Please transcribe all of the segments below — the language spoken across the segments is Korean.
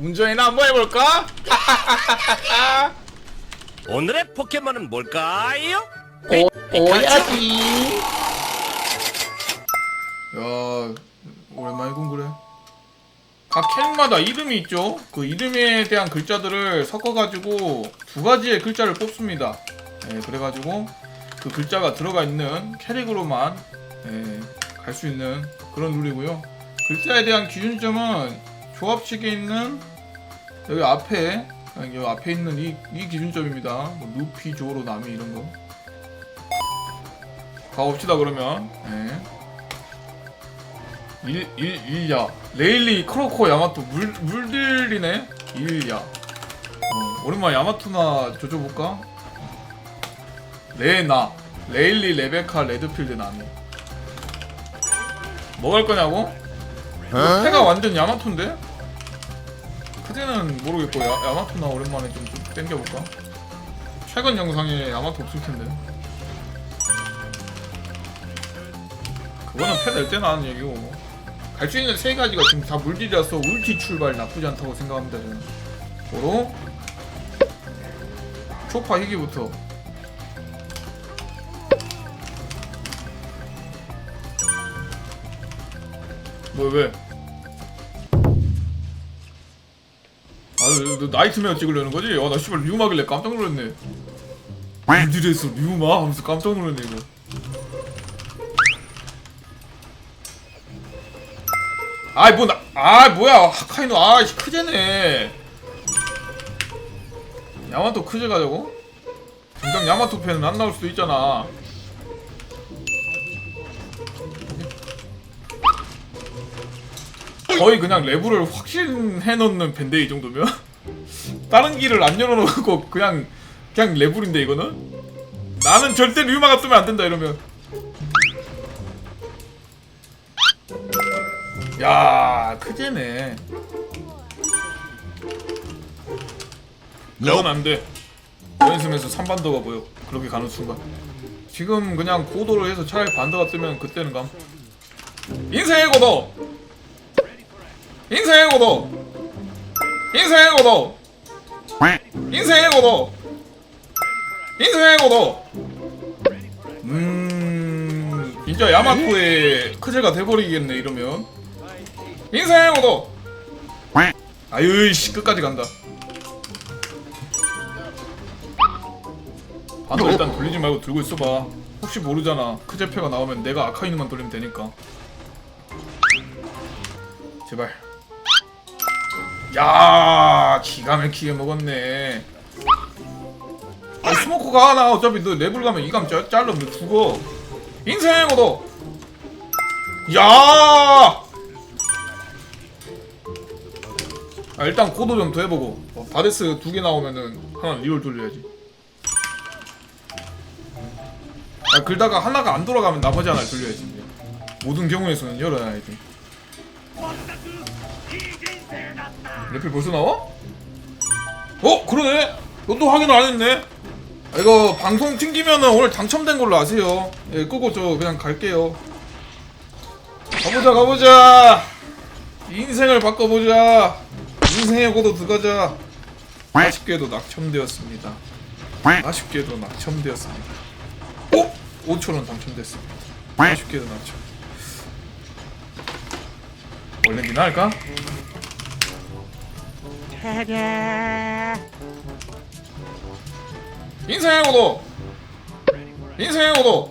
운전이나 한번 해볼까? 오늘의 포켓몬은 뭘까요? 오, 오야지. 야 오랜만에 공부래. 각 캐릭마다 이름이 있죠. 그 이름에 대한 글자들을 섞어가지고 두 가지의 글자를 뽑습니다. 예, 그래가지고 그 글자가 들어가 있는 캐릭으로만 예, 갈수 있는 그런 룰이고요. 글자에 대한 기준점은 조합식에 있는 여기 앞에 여기 앞에 있는 이, 이 기준점입니다. 뭐 루피, 조로, 나미 이런 거. 가봅시다 그러면. 예. 일, 일, 일야 레일리 크로코 야마토 물, 물들이네 일야 어, 오랜만에 야마토나 조져볼까? 레나 레일리 레베카 레드필드 나미 뭐갈 거냐고? 패가 완전 야마토인데? 그때는 모르겠고 야, 야마토나 오랜만에 좀, 좀 땡겨볼까? 최근 영상에 야마토 없을 텐데 그거는 패낼 때나 하는 얘기고 뭐. 갈수 있는 세 가지가 지금 다 물질이라서 울티 출발 나쁘지 않다고 생각합니다 저는 고로 초파 희귀부터 뭐 왜? 너 나이트메어 찍으려는 거지? 아나 씨발 류마길래 깜짝 놀랐네. 물질에서 류마? 하면서 깜짝 놀랐네 이거. 아이 뭐 나, 아 뭐야. 하카이노 아 씨, 크제네. 야마토 크제 가자고? 당장 야마토 팬은 안 나올 수도 있잖아 거의 그냥 레브를 확신해 놓는 밴데 이 정도면? 다른 길을 안 열어놓고 그냥 그냥 레블인데 이거는? 나는 절대 류마가 쓰면 안 된다 이러면. 야 크제네. 이건 안돼. 연습에서 3반더가 보여. 그렇게 가는 순간. 지금 그냥 고도로 해서 차라리 반더가 뜨면 그때는 감. 인생의 고도 인생의 고도 인생의 고도 인생의 고도 인생의 고도 음 진짜 야마토의 크제가 돼버리겠네 이러면. 인생의 고도 아유 씨 끝까지 간다. 반도 일단 돌리지 말고 들고 있어봐. 혹시 모르잖아. 크제페가 나오면 내가 아카이누만 돌리면 되니까. 제발 야 기가 막히게 먹었네. 아 스모커가 하나 어차피 너 레벨 가면 이감 잘라 너 죽어. 인생의 고도. 야! 아, 일단 고도 좀 더 해보고. 어, 바데스 두 개 나오면은 하나 리얼 돌려야지. 아 글다가 하나가 안 돌아가면 나머지 하나 돌려야지. 모든 경우에서는 열어야지 레필 벌써 나와? 어? 그러네. 너도 확인 안 했네. 아, 이거 방송 튕기면은 오늘 당첨된 걸로 아세요. 예 끄고 저 그냥 갈게요. 가보자 가보자. 인생을 바꿔보자. 인생의 고도 들어가자. 아쉽게도 낙첨되었습니다. 아쉽게도 낙첨되었습니다. 오! 5천원 당첨됐습니다. 아쉽게도 낙첨. 원래 니나 할까? 인생의 고도. 인생의 고도.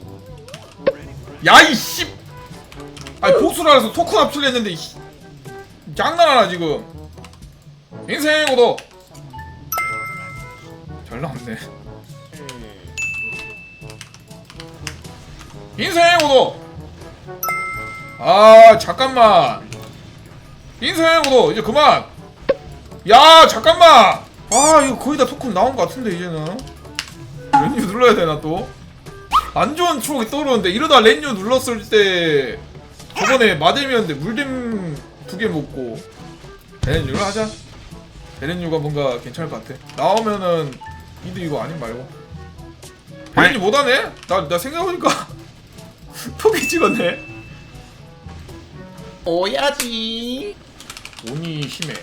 야이 씨. 아니 복수를 해서 토큰 합치려 했는데 이 장난하나 지금. 인생의 고도. 잘 나왔네 인생의 고도. 아 잠깐만. 인생의 고도. 이제 그만 야 잠깐만! 아 이거 거의 다 토큰 나온 것 같은데 이제는. 렌유 눌러야 되나 또? 안 좋은 추억이 떠오르는데 이러다 렌유 눌렀을 때 저번에 마뎀이었는데 물뎀 두 개 먹고 베렌유를 하자. 베렌유가 뭔가 괜찮을 것 같아. 나오면은 이도 이거 아닌 말고. 베렌유 못하네? 나, 나 생각해보니까 포기 찍었네. 오야지. 온이 심해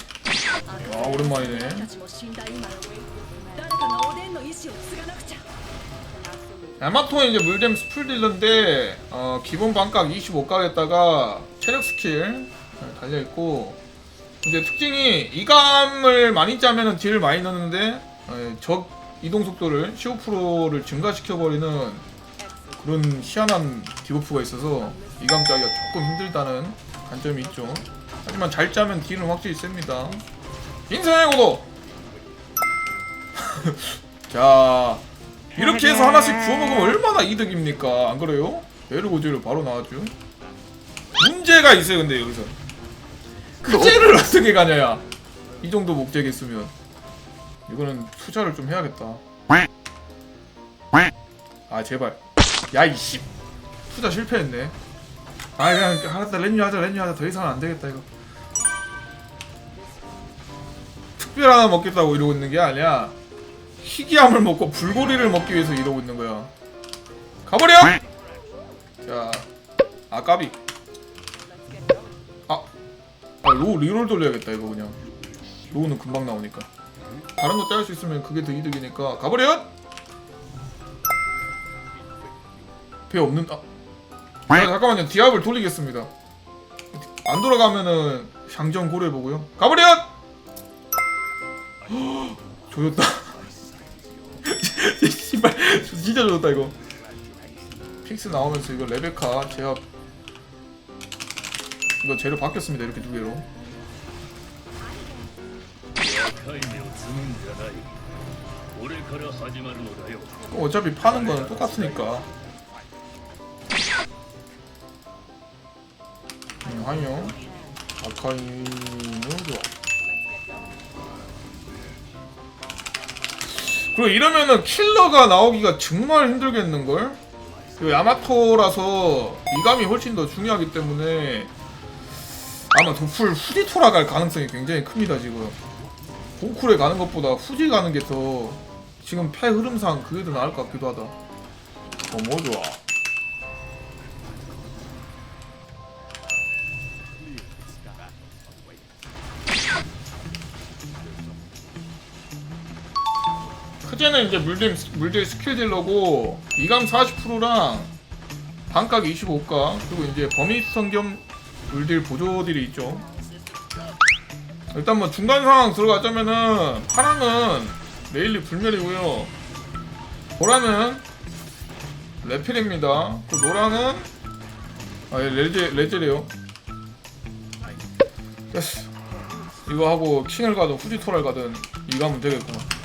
아 오랜만이네. 야마토는 이제 물뎀 스풀 딜러인데 어, 기본 반각 25각에다가 체력 스킬 달려있고 이제 특징이 이감을 많이 짜면 딜을 많이 넣는데 에, 적 이동 속도를 15%를 증가시켜버리는 그런 희한한 디버프가 있어서 이감 짜기가 조금 힘들다는 단점이 있죠. 하지만 잘 짜면 딜은 확실히 셉니다. 인생의 고도 자 이렇게 해서 하나씩 구워 먹으면 얼마나 이득입니까? 안 그래요? 메르고지를 바로 나왔죠. 문제가 있어요, 근데 여기서 그제를 어떻게 가냐야. 이 정도 목재겠으면 이거는 투자를 좀 해야겠다. 아 제발. 야 이씨. 투자 실패했네. 아 그냥 알았다 렌유 하자 렌유 하자 더 이상은 안 되겠다 이거. 특별 하나 먹겠다고 이러고 있는 게 아니야. 희귀함을 먹고 불고리를 먹기 위해서 이러고 있는 거야. 가버려! 자, 아 까비. 아, 아, 로 리롤 돌려야겠다 이거 그냥. 로우는 금방 나오니까. 다른 거짤수 있으면 그게 더 이득이니까 가버려! 배 없는 아. 자, 잠깐만요. 디압을 돌리겠습니다. 안 돌아가면은 향정 고려해 보고요. 가버려! 헉, 조졌다. 씨발 진짜 조졌다 이거. 픽스 나오면서 이거 레베카 제압 이거 재료 바뀌었습니다 이렇게 두 개로. 어, 어차피 파는 거는 똑같으니까. 음, 아니요. 아카이는 좋아. 그리고 이러면은 킬러가 나오기가 정말 힘들겠는걸? 그 야마토라서 미감이 훨씬 더 중요하기 때문에 아마 도풀 후지 토라갈 가능성이 굉장히 큽니다 지금. 보쿨에 가는 것보다 후지 가는 게 더 지금 패 흐름상 그게 더 나을 것 같기도 하다. 어 뭐 좋아 크제는 이제 물딜, 물딜 스킬 딜러고 이감 40%랑 반각 25가 그리고 이제 범위성 겸 물딜 보조딜이 있죠. 일단 뭐 중간 상황 들어가자면은 파랑은 메일리 불멸이고요. 보라는 레필입니다. 그 노랑은 아 예, 레제, 레제래요. 됐어 이거 하고 킹을 가든 후지토를 가든 이거 하면 되겠구만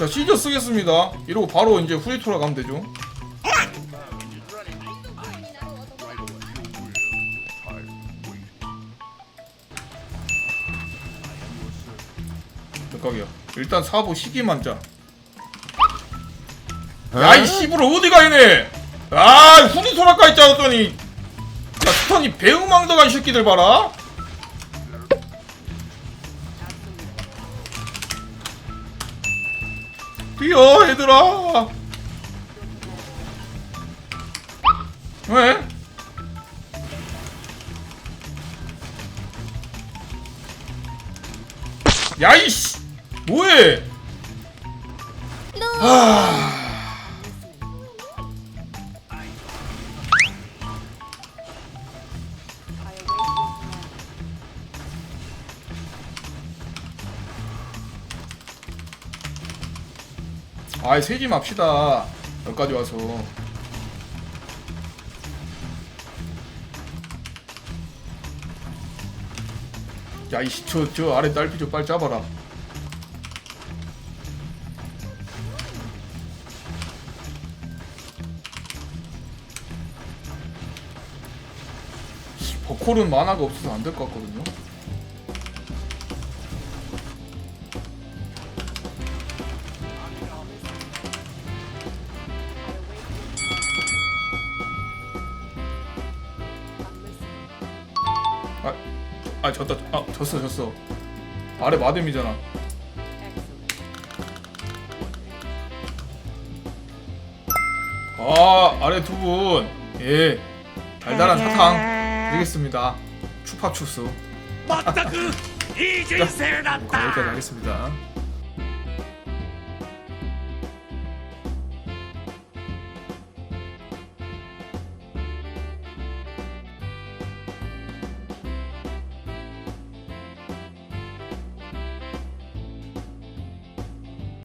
자 시저 쓰겠습니다. 이러고 바로 이제 후지토라 가면 되죠. 몇 각이야. 일단 사보 시기만 짜. 야이 씨부러 어디가 이네? 아 후지토라까 있지 않았더니. 야 스턴이 배우망덕한 새끼들 봐라 뛰어 얘들아. 왜? 야이씨 뭐해? 아 아이 세지 맙시다. 여기까지 와서. 야 이씨 저, 저 아래 딸피 좀 빨리 잡아라. 씨, 버콜은 만화가 없어서 안 될 것 같거든요 아, 아 졌다. 아 졌어 졌어. 아래 마뎀이잖아. 아 아래 두 분. 예. 달달한 네. 사탕 되겠습니다. 추파추수. 맞다 그 이 진세를 났다. 여기까지 하겠습니다.